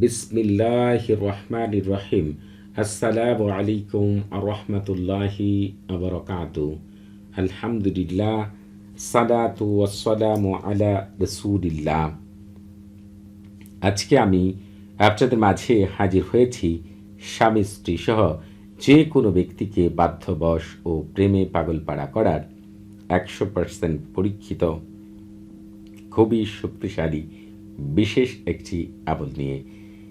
বিসমিল্লাহ রহমান রহিম আসসালামু আলাইকুম রহমতুল্লাহি আবরকাত আলহামদুলিল্লাহ সালাতু ওয়াসসালামু আলা রসুলিল্লাহ আজকে আমি আপনাদের মাঝে হাজির হয়েছি স্বামী স্ত্রী সহ যে কোনো ব্যক্তিকে বাধ্যবশ ও প্রেমে পাগলপাড়া করার একশো পার্সেন্ট পরীক্ষিত, খুবই শক্তিশালী, বিশেষ একটি আমল নিয়ে।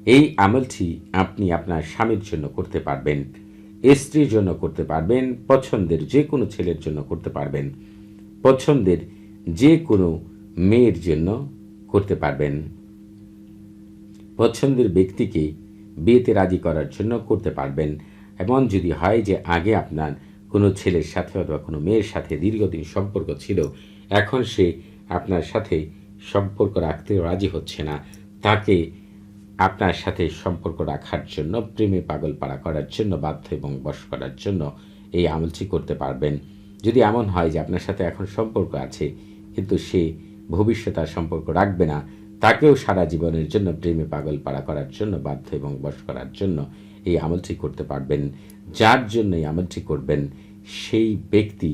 এই আমলটি আপনি আপনার স্বামীর জন্য করতে পারবেন, স্ত্রীর জন্য করতে পারবেন, পছন্দের যে কোনো ছেলের জন্য করতে পারবেন। পছন্দের যে কোনো মেয়ের জন্য করতে পারবেন। পছন্দের ব্যক্তিকে বিয়েতে রাজি করার জন্য করতে পারবেন। এমন যদি হয় যে আগে আপনার কোনো ছেলের সাথে অথবা কোনো মেয়ের সাথে দীর্ঘদিন সম্পর্ক ছিল, এখন সে আপনার সাথে সম্পর্ক রাখতে রাজি হচ্ছে না। তাকে আপনার সাথে সম্পর্ক রাখার জন্য প্রেমে পাগল পাড়া করার জন্য, বাধ্য এবং বশ করার জন্য এই আমলটি করতে পারবেন। যদি এমন হয় যে আপনার সাথে এখন সম্পর্ক আছে, কিন্তু সে ভবিষ্যৎ আর সম্পর্ক রাখবে না, তাকেও সারা জীবনের জন্য প্রেমে পাগল পাড়া করার জন্য, বাধ্য এবং বশ করার জন্য এই আমলটি করতে পারবেন। যার জন্য এই আমলটি করবেন, সেই ব্যক্তি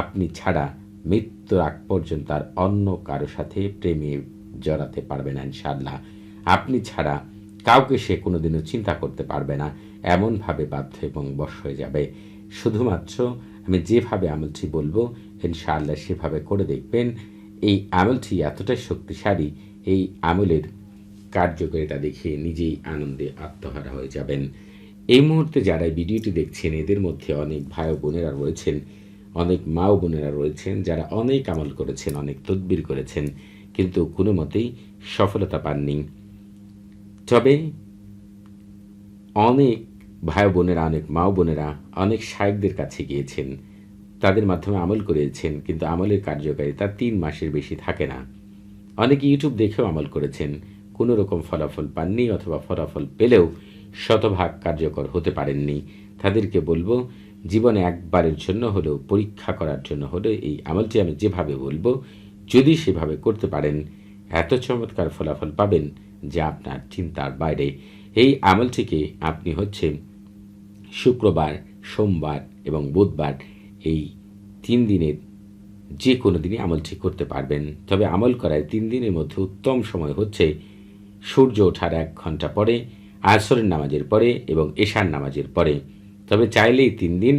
আপনি ছাড়া মৃত্যুর আগ পর্যন্ত আর অন্য কারও সাথে প্রেমে জড়াতে পারবে না ইনশাল্লাহ আপনি ছাড়া কাউকে সে কোনোদিনও চিন্তা করতে পারবে না, এমনভাবে বাধ্য এবং বশ হয়ে যাবে। শুধুমাত্র আমি যেভাবে আমলটি বলব, ইনশাআল্লাহ সেভাবে করে দেখবেন। এই আমলটি এতটাই শক্তিশালী, এই আমলের কার্যকারিতা দেখে নিজেই আনন্দে আত্মহারা হয়ে যাবেন। এই মুহূর্তে যারা ভিডিওটি দেখছেন, এদের মধ্যে অনেক ভাই বোনেরা রয়েছেন, অনেক মা ও বোনেরা রয়েছেন, যারা অনেক আমল করেছেন, অনেক তদবির করেছেন, কিন্তু কোনো মতেই সফলতা পাননি। তবে অনেক ভাই বোনেরা, অনেক মা বোনেরা, অনেক শায়কদের কাছে গিয়েছেন। তাদের মাধ্যমে আমল করেছেন, কিন্তু আমলের কার্যকারিতা তিন মাসের বেশি থাকে না। অনেক ইউটিউব দেখেও আমল করেছেন। কোনো রকম ফলাফল পাননি অথবা ফলাফল পেলেও শতভাগ কার্যকর হতে পারেননি। তাদেরকে বলব, জীবনে একবারের জন্য হলেও, পরীক্ষা করার জন্য হলে এই আমলটি আমি যেভাবে বলব, যদি সেভাবে করতে পারেন, এত চমৎকার ফলাফল পাবেন যা আপনার চিন্তার বাইরে। এই আমলটিকে আপনি হচ্ছে শুক্রবার, সোমবার এবং বুধবার এই তিন দিনের যে কোনো দিনই আমলটি করতে পারবেন। তবে আমল করার তিন দিনের মধ্যে উত্তম সময় হচ্ছে সূর্য ওঠার এক ঘণ্টা পরে, আসরের নামাজের পরে এবং এশার নামাজের পরে। তবে চাইলেই তিন দিন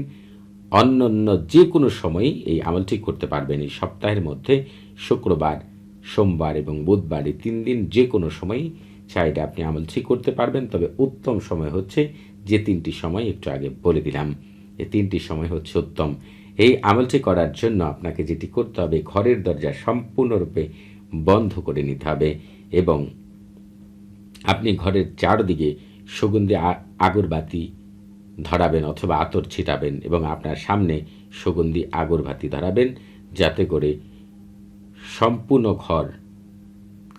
অন্য অন্য যে কোনো সময়ই এই আমলটি করতে পারবেন। এই সপ্তাহের মধ্যে শুক্রবার, সোমবার এবং বুধবার এই তিন দিন যে কোনো সময়ই চাইলে আপনি আমলটি করতে পারবেন। তবে উত্তম সময় হচ্ছে যে তিনটি সময় একটু আগে বলে দিলাম এই তিনটি সময় হচ্ছে উত্তম। এই আমলটি করার জন্য আপনাকে যেটি করতে হবে, ঘরের দরজা সম্পূর্ণরূপে বন্ধ করে নিতে হবে এবং আপনি ঘরের চারদিকে সুগন্ধি আগরবাতি ধরাবেন অথবা আতর ছিটাবেন এবং আপনার সামনে সুগন্ধি আগরবাতি ধরাবেন যাতে করে সম্পূর্ণ ঘর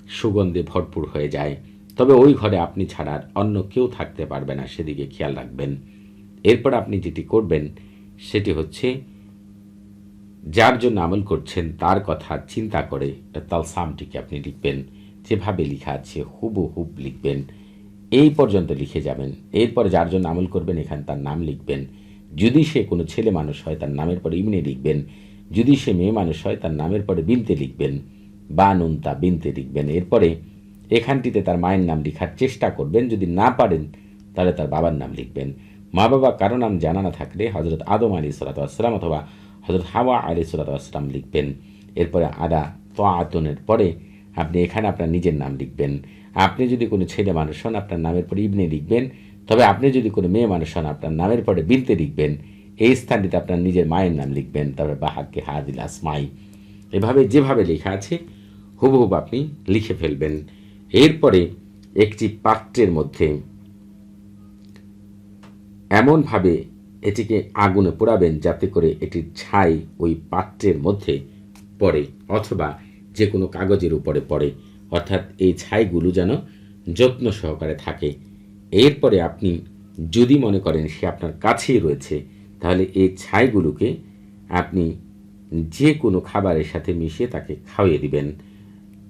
সুগন্ধে ভরপুর হয়ে যায়। তবে ওই ঘরে আপনি ছাড়ার অন্য কেউ থাকতে পারবে না, সেদিকে খেয়াল রাখবেন। এরপর আপনি যেটি করবেন, সেটি হচ্ছে, যার জন্য আমল করছেন, তার কথা চিন্তা করে তালসামটিকে আপনি লিখবেন। যেভাবে লেখা আছে হুবু হুব লিখবেন। এই পর্যন্ত লিখে যাবেন। এরপর যার জন্য আমল করবেন, এখানে তার নাম লিখবেন। যদি সে কোনো ছেলে মানুষ হয়, তার নামের পরে ইমনে লিখবেন। যদি সে মেয়ে মানুষ হয়, তার নামের পরে বিনতে লিখবেন। বা নুনতা বিনতে লিখবেন। এরপরে এখানটিতে তার মায়ের নাম লেখার চেষ্টা করবেন। যদি না পারেন, তাহলে তার বাবার নাম লিখবেন। মা বাবা কারও নাম জানা না থাকলে হজরত আদম আলী সালাতাম অথবা হজরত হাওয়া আলী সালাতাম লিখবেন। এরপরে আদা তো আতনের পরে আপনি এখানে আপনার নিজের নাম লিখবেন। আপনি যদি কোনো ছেলে মানুষ হন, আপনার নামের পরে ইবনে লিখবেন। তবে আপনি যদি কোনো মেয়ে মানুষ হন, আপনার নামের পরে বিনতে লিখবেন। এই স্থানটিতে আপনার নিজের মায়ের নাম লিখবেন। তারপরে বাহাকে হাদিল আসমাই। এভাবে যেভাবে লেখা আছে হুবহুব আপনি লিখে ফেলবেন। এরপরে একটি পাত্রের মধ্যে এমনভাবে এটিকে আগুনে পোড়াবেন যাতে করে এটির ছাই ওই পাত্রের মধ্যে পড়ে অথবা যে কোনো কাগজের উপরে পড়ে। অর্থাৎ এই ছাইগুলো যেন যত্ন সহকারে থাকে। এরপরে আপনি যদি মনে করেন সে আপনার কাছেই রয়েছে, তাহলে এই ছাইগুলোকে আপনি যে কোনো খাবারের সাথে মিশিয়ে তাকে খাওয়িয়ে দিবেন।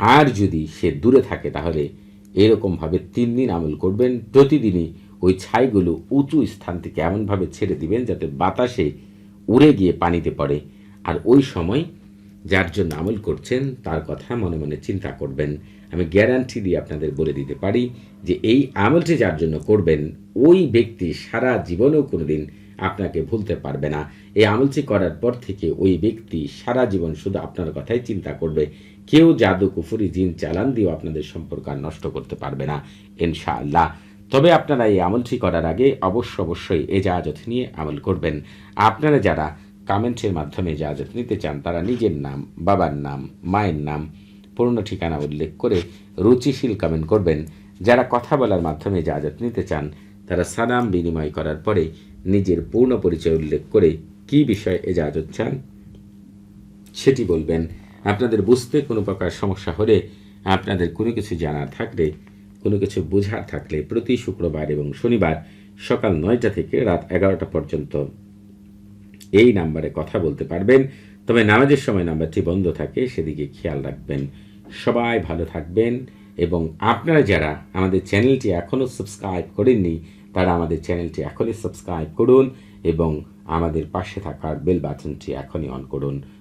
আর যদি সে দূরে থাকে, তাহলে এরকমভাবে তিন দিন আমল করবেন। প্রতিদিনই ওই ছাইগুলো উঁচু স্থান থেকে এমনভাবে ছেড়ে দিবেন যাতে বাতাসে উড়ে গিয়ে পানিতে পড়ে। আর ওই সময় যার জন্য আমল করছেন, তার কথা মনে মনে চিন্তা করবেন। আমি গ্যারান্টি দিয়ে আপনাদের বলে দিতে পারি যে, এই আমলটি যার জন্য করবেন, ওই ব্যক্তি সারা জীবনেও কোনোদিন আপনাকে ভুলতে পারবে না। এই আমলটি করার পর থেকে ওই ব্যক্তি সারা জীবন শুধু আপনার কথাই চিন্তা করবে। কেউ জাদু কুফুরি জিন চালান দিয়েও আপনাদের সম্পর্ক আর নষ্ট করতে পারবে না, ইনশাআল্লাহ। তবে আপনারা এই আমলটি করার আগে অবশ্য অবশ্যই এ এজাজত নিয়ে আমল করবেন। আপনারা যারা কমেন্টের মাধ্যমে এজাজত নিতে চান, তারা নিজের নাম, বাবার নাম, মায়ের নাম পূর্ণ ঠিকানা উল্লেখ করে রুচিশীল কমেন্ট করবেন। যারা কথা বলার মাধ্যমে এজাজত নিতে চান, তারা সালাম বিনিময় করার পরে নিজের পূর্ণ পরিচয় উল্লেখ করে কী বিষয়ে এজাজত চান সেটি বলবেন। আপনাদের বুঝতে কোনো প্রকার সমস্যা হলে আপনাদের কোনো কিছু জানার থাকলে, কোনো কিছু বোঝার থাকলে প্রতি শুক্রবার এবং শনিবার সকাল নয়টা থেকে রাত এগারোটা পর্যন্ত এই নাম্বারে কথা বলতে পারবেন। তবে নামাজের সময় নাম্বারটি বন্ধ থাকে, সেদিকে খেয়াল রাখবেন। সবাই ভালো থাকবেন এবং আপনারা যারা আমাদের চ্যানেলটি এখনও সাবস্ক্রাইব করেননি, তারা আমাদের চ্যানেলটি এখনই সাবস্ক্রাইব করুন এবং আমাদের পাশে থাকার বেল বাটনটি এখনই অন করুন।